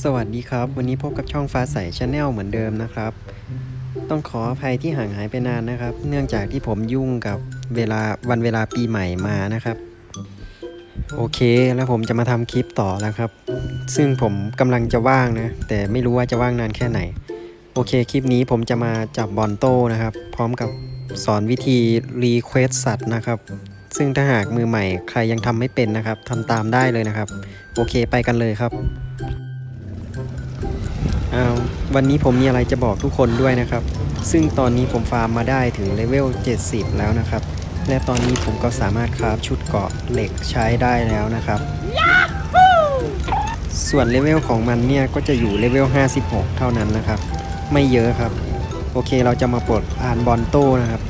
สวัสดีครับ วันนี้พบกับช่องฟ้าใสชาแนลเหมือนเดิมนะครับ ต้องขออภัยที่ห่างหายไปนานนะครับ เนื่องจากที่ผมยุ่งกับเวลาวันเวลาปีใหม่มานะครับ โอเคแล้วผมจะมาทำคลิปต่อแล้วครับ ซึ่งผมกำลังจะว่างนะ แต่ไม่รู้ว่าจะว่างนานแค่ไหน โอเคคลิปนี้ผมจะมาจับบอลโต้นะครับ พร้อมกับสอนวิธีรีเควสสัตว์นะครับ ซึ่งถ้าหากมือใหม่ใครยังทำไม่เป็นนะครับทำตามได้เลยนะครับ โอเคไปกันเลยครับ ววันนี้ผมมีอะไรจะบอกทุกคนด้วยนะครับ ซึ่งตอนนี้ผมฟาร์มมาได้ถึงเลเวล 70 แล้วนะครับ และตอนนี้ผมก็สามารถคราฟชุดเกราะเหล็กใช้ได้แล้วนะครับ ส่วนเลเวลของมันเนี่ยก็จะอยู่เลเวล 56 เท่านั้นนะครับ ไม่เยอะครับ โอเคเราจะมาปลดอานบอลโต้นะครับ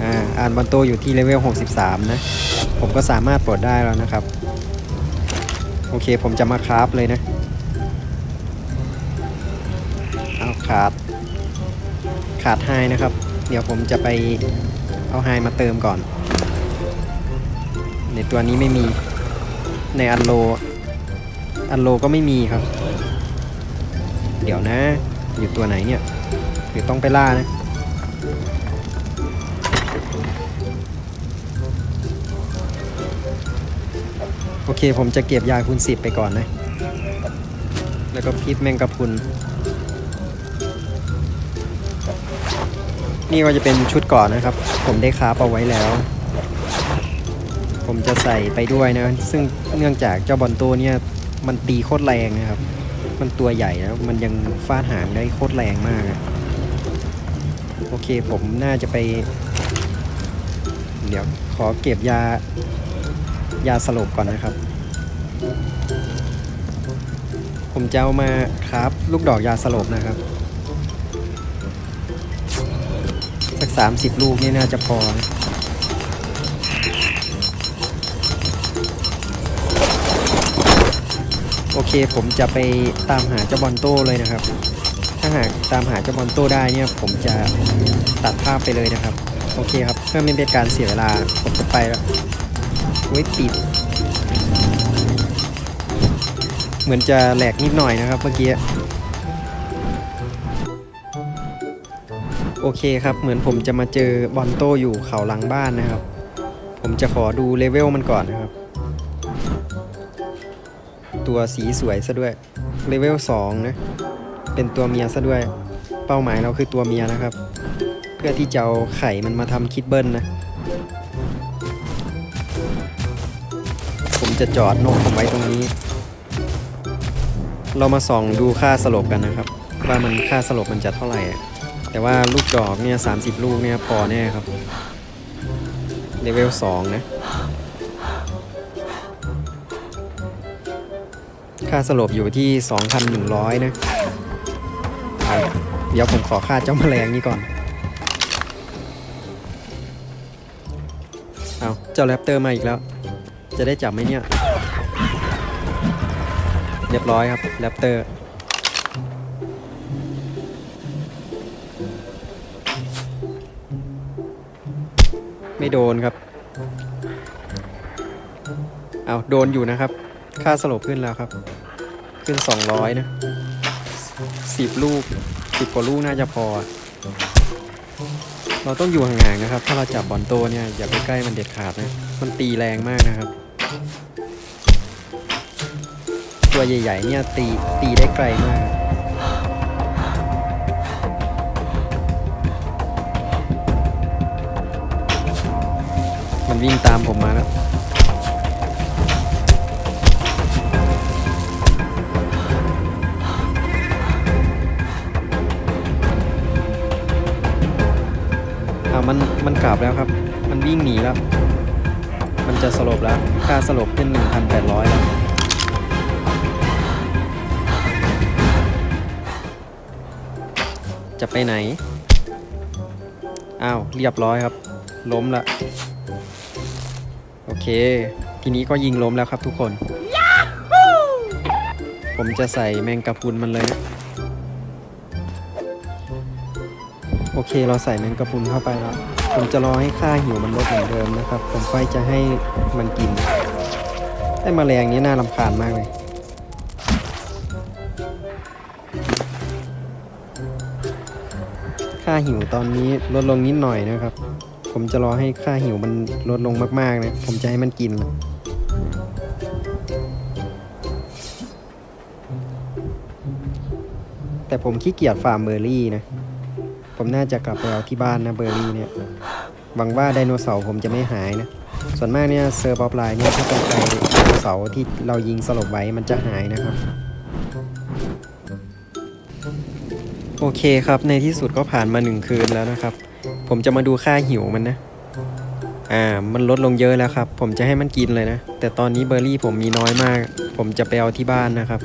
อ่าอานบอลโต้อยู่ที่เลเวล 63 นะ ผมก็สามารถปลดได้แล้วนะครับ โอเคผมจะมาคราฟเลยนะ ขาด ขาดไฮนะครับ เดี๋ยวผมจะไปเอาไฮมาเติมก่อน ในตัวนี้ไม่มี ในอันโล อันโลก็ไม่มีครับ เดี๋ยวนะ อยู่ตัวไหนเนี่ยหรือต้องไปล่านะโอเคผมจะเก็บยาคูณสิบไปก่อนนะ แล้วก็พิษแมงกะพรุน นี่ก็จะเป็นชุดก่อนนะครับ ผมได้คาฟเอาไว้แล้ว ผมจะใส่ไปด้วยนะ ซึ่งเนื่องจากเจ้าบอลโตเนี่ยมันตีโคตรแรงนะครับ มันตัวใหญ่แล้วมันยังฟาดหางได้โคตรแรงมาก โอเคผมน่าจะไป เดี๋ยวขอเก็บยายาสลบก่อนนะครับ ผมจะเอามาคราฟลูกดอกยาสลบนะครับ กสามสิบลูกนี่น่าจะพอโอเคผมจะไปตามหาเจ้าบอลโต้เลยนะครับ ถ้าหากตามหาเจ้าบอลโต้ได้เนี่ย ผมจะตัดภาพไปเลยนะครับ โอเคครับเพื่อไม่เป็นการเสียเวลาผมจะไปแล้วไว้ยติด เหมือนจะแหลกนิดหน่อยนะครับเมื่อกี้ โอเคครับ เหมือนผมจะมาเจอบอลโตอยู่เขาหลังบ้านนะครับ ผมจะขอดูเลเวลมันก่อนนะครับ ตัวสีสวยซะด้วย เลเวล2นะ เป็นตัวเมียซะด้วย เป้าหมายเราคือตัวเมียนะครับ เพื่อที่จะเอาไข่มันมาทำคิดเบิ้ลนะ ผมจะจอดนกผมไว้ตรงนี้ เรามาส่องดูค่าสลบกันนะครับ ว่ามันค่าสลบมันจะเท่าไหร่ แต่ว่าลูกดอกเนี่ย30ลูกเนี่ยพอแน่ครับเลเวล2นะ ค่าสลบอยู่ที่ 2,100 นะเอาเดี๋ยวผมขอค่าเจ้าแมลงนี่ก่อน เอาเจ้าแรปเตอร์มาอีกแล้ว จะได้จับไหมเนี่ย เรียบร้อยครับแรปเตอร์ ไม่โดนครับ เอาโดนอยู่นะครับ ค่าสลบขึ้นแล้วครับ ขึ้น 200 นะ10ลูก10กว่าลูกน่าจะพอ เราต้องอยู่ห่างๆนะครับ ถ้าเราจับบอลโตเนี่ยอย่าไปใกล้มันเด็ดขาดนะ มันตีแรงมากนะครับ ตัวใหญ่ๆเนี่ยตีตีได้ไกลมาก วิ่งตามผมมาแล้วอ่ามันมันกลับแล้วครับ มันวิ่งหนีแล้ว มันจะสลบแล้ว ค่าสลบเป็น1,800 แล้วจะไปไหน อ้าว เรียบร้อยครับ ล้มละ เค ทีนี้ก็ยิงล้มแล้วครับทุกคน ผมจะใส่แมงกะพุนมันเลย โอเคเราใส่แมงกะพุนเข้าไปแล้ว ผมจะรอให้ค่าหิวมันลดเหมือนเดิมนะครับ ผมค่อยจะให้มันกินไอ้มแมลงนี้น่ารำคาญมากเลย ค่าหิวตอนนี้ลดลงนิดหน่อยนะครับ ผมจะรอให้ค่าหิวมันลดลงมากๆนะ ผมจะให้มันกินแต่ผมขี้เกียจฟาร์มเบอร์รี่นะ ผมน่าจะกลับไปเอาที่บ้านนะเบอร์รี่เนี่ยหวังว่าไดโนเสาร์ผมจะไม่หายนะ ส่วนมากเนี่ยเซอร์บอฟไลน์เนี่ยถ้าเป็นไดโนเสาร์ที่เรายิงสลบไว้มันจะหายนะครับ โอเคครับในที่สุดก็ผ่านมาหนึ่งคืนแล้วนะครับ ผมจะมาดูค่าหิวมันนะ อ่า มันลดลงเยอะแล้วครับ ผมจะให้มันกินเลยนะ แต่ตอนนี้เบอร์รี่ผมมีน้อยมาก ผมจะไปเอาที่บ้านนะครับ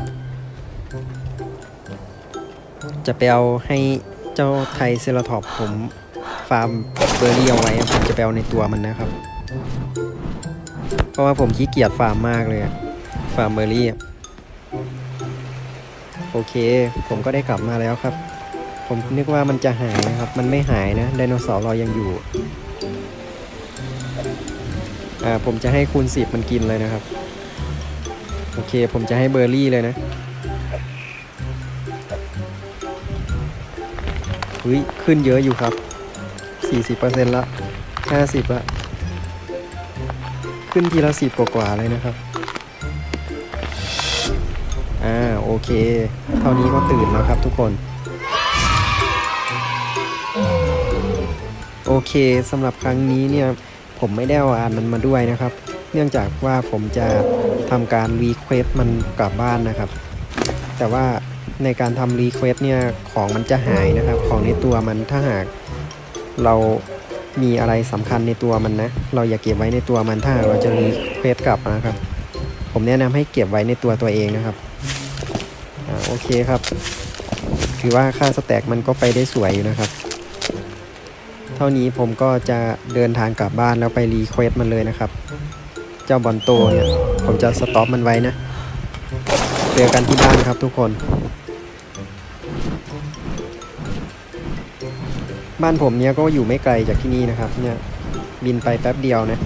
จะไปเอาให้เจ้าไทเซราทอปผมฟาร์มเบอร์รี่เอาไว้ ผมจะไปเอาในตัวมันนะครับ เพราะว่าผมขี้เกียจฟาร์มมากเลยฟาร์มเบอร์รี่ โอเค ผมก็ได้กลับมาแล้วครับ ผมนึกว่ามันจะหายนะครับ มันไม่หายนะไดโนเสาร์เรายังอยู่ อ่าผมจะให้คูณสิบมันกินเลยนะครับ โอเค ผมจะให้เบอร์รี่เลยนะเฮ้ยขึ้นเยอะอยู่ครับ 40%ละ 50ละ ขึ้นทีละสิบกว่าๆเลยนะครับ อ่า โอเค เท่านี้ก็ตื่นแล้วครับทุกคน โอเคสำหรับครั้งนี้เนี่ยผมไม่ได้เอาอ่านมันมาด้วยนะครับ เนื่องจากว่าผมจะทำการรีเควสมันกลับบ้านนะครับ แต่ว่าในการทำรีเควสเนี่ยของมันจะหายนะครับ ของในตัวมันถ้าหากเรามีอะไรสำคัญในตัวมันนะ เราอย่าเก็บไว้ในตัวมันถ้าเราจะรีเควสกลับนะครับ ผมแนะนำให้เก็บไว้ในตัวตัวเองนะครับอ่าโอเคครับ ถือว่าค่าสแต็กมันก็ไปได้สวยอยู่นะครับ เท่านี้ผมก็จะเดินทางกลับบ้านแล้วไปรีเควสมันเลยนะครับ เจ้าบอลโตเนี่ยผมจะสต็อปมันไว้นะ เจอกันที่บ้านครับทุกคน บ้านผมเนี่ยก็อยู่ไม่ไกลจากที่นี่นะครับเนี่ยบินไปแป๊บเดียวนะ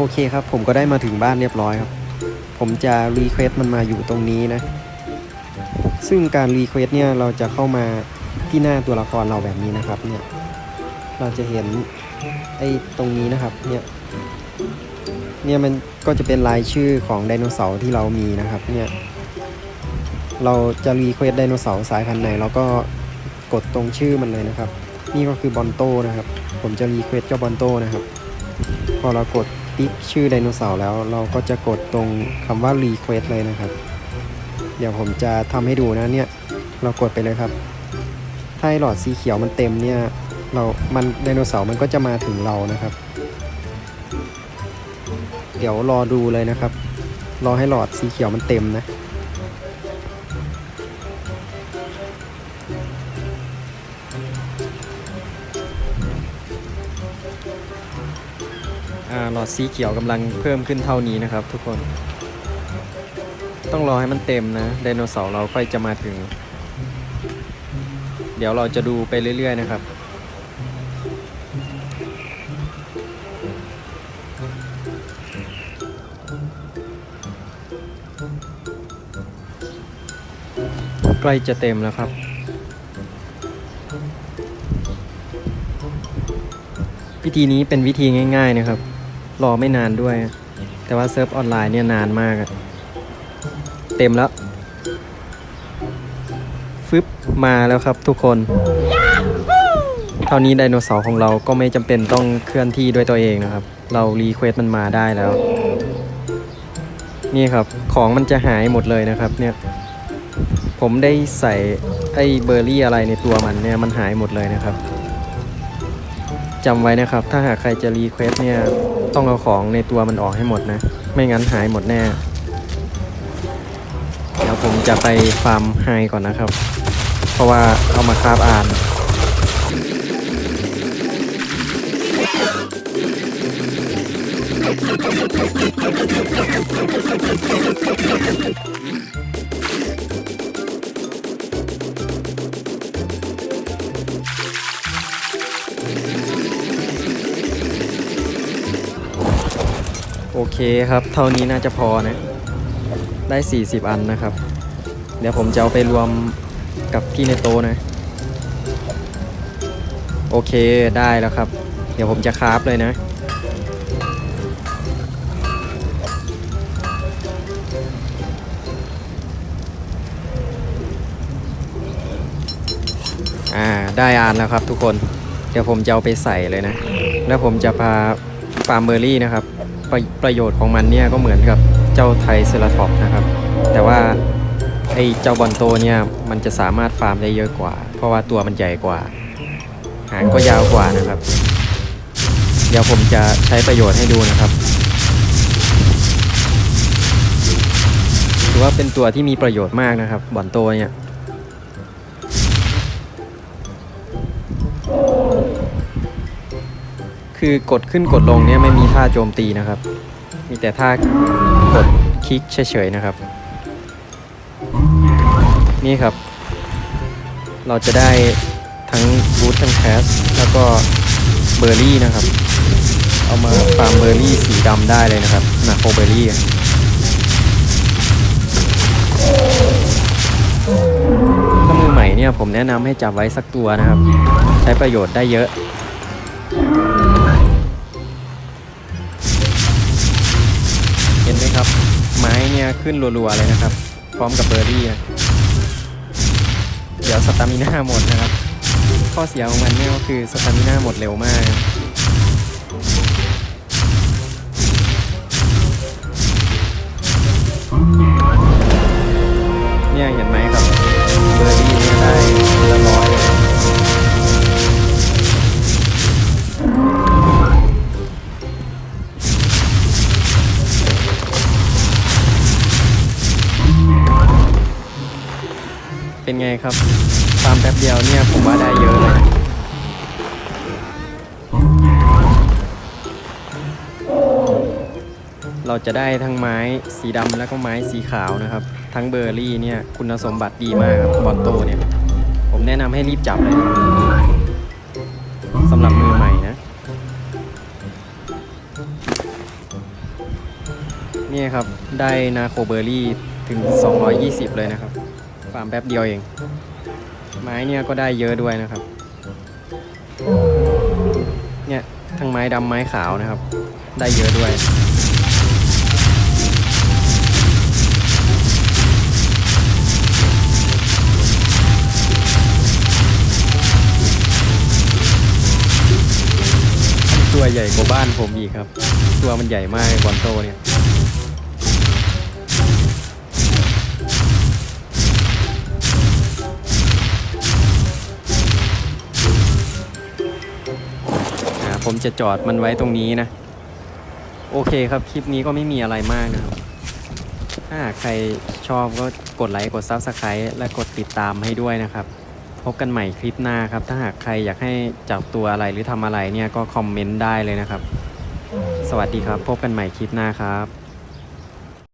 โอเคครับ ผมก็ได้มาถึงบ้านเรียบร้อยครับ ผมจะรีเควสมันมาอยู่ตรงนี้นะ ซึ่งการรีเควสเนี่ยเราจะเข้ามาที่หน้าตัวละครเราแบบนี้นะครับเนี่ย เราจะเห็นไอ้ตรงนี้นะครับเนี่ย เนี่ยมันก็จะเป็นรายชื่อของไดโนเสาร์ที่เรามีนะครับเนี่ยเราจะรีเควสไดโนเสาร์สายพันธุ์ไหนเราก็กดตรงชื่อมันเลยนะครับ นี่ก็คือบอนโตนะครับ ผมจะรีเควสเจ้าบอนโตนะครับ พอเรากด ติ๊กชื่อไดโนเสาร์แล้ว เราก็จะกดตรงคำว่า request เลยนะครับ เดี๋ยวผมจะทำให้ดูนะเนี่ย เรากดไปเลยครับ ถ้าไอ้หลอดสีเขียวมันเต็มเนี่ย เรา มันไดโนเสาร์มันก็จะมาถึงเรานะครับ เดี๋ยวรอดูเลยนะครับ รอให้หลอดสีเขียวมันเต็มนะ หลอดสีเขียวกำลังเพิ่มขึ้นเท่านี้นะครับ ทุกคน ต้องรอให้มันเต็มนะไดโนเสาร์เราค่อยจะมาถึง เดี๋ยวเราจะดูไปเรื่อย ๆ นะครับใกล้จะเต็มแล้วครับ วิธีนี้เป็นวิธีง่าย ๆนะครับ รอไม่นานด้วย แต่ว่าเซิร์ฟออนไลน์เนี่ยนานมากอะเต็มแล้ว ฟึบมาแล้วครับทุกคนเท่านี้ไดโนเสาร์ของเราก็ไม่จำเป็นต้องเคลื่อนที่ด้วยตัวเองนะครับ เรารีเควสมันมาได้แล้ว นี่ครับ ของมันจะหายหมดเลยนะครับ เนี่ย ผมได้ใส่ไอ้เบอร์รี่อะไรในตัวมันเนี่ยมันหายหมดเลยนะครับจำไว้นะครับ ถ้าหากใครจะรีเควสเนี่ย ต้องเอาของในตัวมันออกให้หมดนะ ไม่งั้นหายหมดแน่ เดี๋ยวผมจะไปฟาร์มไฮก่อนนะครับ เพราะว่าเอามาคาบอ่าน เคครับ เท่านี้น่าจะพอนะ ได้ 40 อันนะครับ เดี๋ยวผมจะเอาไปรวมกับที่ในโตนะ โอเคได้แล้วครับ เดี๋ยวผมจะคราฟเลยนะ อ่า ได้อ่านแล้วครับทุกคน เดี๋ยวผมจะเอาไปใส่เลยนะ แล้วผมจะพาฟาร์มเบอร์รี่นะครับ ปรประโยชน์ของมันเนี่ยก็เหมือนกับเจ้าไทเซราทอปนะครับ แต่ว่าไอ้เจ้าบอลโตเนี่ยมันจะสามารถฟาร์มได้เยอะกว่า เพราะว่าตัวมันใหญ่กว่า หางก็ยาวกว่านะครับ เดี๋ยวผมจะใช้ประโยชน์ให้ดูนะครับถือว่าเป็นตัวที่มีประโยชน์มากนะครับบอลโตเนี่ย คือกดขึ้นกดลงเนี่ยไม่มีท่าโจมตีนะครับ มีแต่ท่ากดคลิกเฉยๆนะครับ นี่ครับ เราจะได้ทั้งบูททั้งแคสแล้วก็เบอร์รี่นะครับ เอามาฟาร์มเบอร์รี่สีดำได้เลยนะครับนาโคเบอร์รี่ถ้ามือใหม่เนี่ยผมแนะนำให้จับไว้สักตัวนะครับ ใช้ประโยชน์ได้เยอะ นไมครับ ไม้เนี่ยขึ้นรัวๆเลยนะครับ พร้อมกับเบอร์รี่อะเดี๋ยวสตามิน่าหมดนะครับ ข้อเสียของมันเนี่ยก็คือสตามิน่าหมดเร็วมากเไงครับฟาร์มแป๊บเดียวเนี่ยผมว่าได้เยอะเลยเราจะได้ทั้งไม้สีดำแล้วก็ไม้สีขาวนะครับ ทั้งเบอร์รี่เนี่ยคุณสมบัติดีมากครับบอลโตเนี่ยผมแนะนำให้รีบจับเลยสำหรับมือใหม่นะเนี่ยครับได้นาโคเบอร์รี่ถึง 220 เลยนะครับาร์มแป๊บเดียวเอง ไม้เนี่ยก็ได้เยอะด้วยนะครับ เนี่ยทั้งไม้ดำไม้ขาวนะครับ ได้เยอะด้วยตัวใหญ่กว่าบ้านผมอีกครับ ตัวมันใหญ่มากบอลโตเนี่ย ผมจะจอดมันไว้ตรงนี้นะ โอเคครับ คลิปนี้ก็ไม่มีอะไรมากนะครับ ถ้าหากใครชอบก็กดไลค์กด s u b สไครต์และกดติดตามให้ด้วยนะครับ พบกันใหม่คลิปหน้าครับ ถ้าหากใครอยากให้จับตัวอะไรหรือทำอะไรเนี่ยก็คอมเมนต์ได้เลยนะครับ สวัสดีครับ พบกันใหม่คลิปหน้าครับ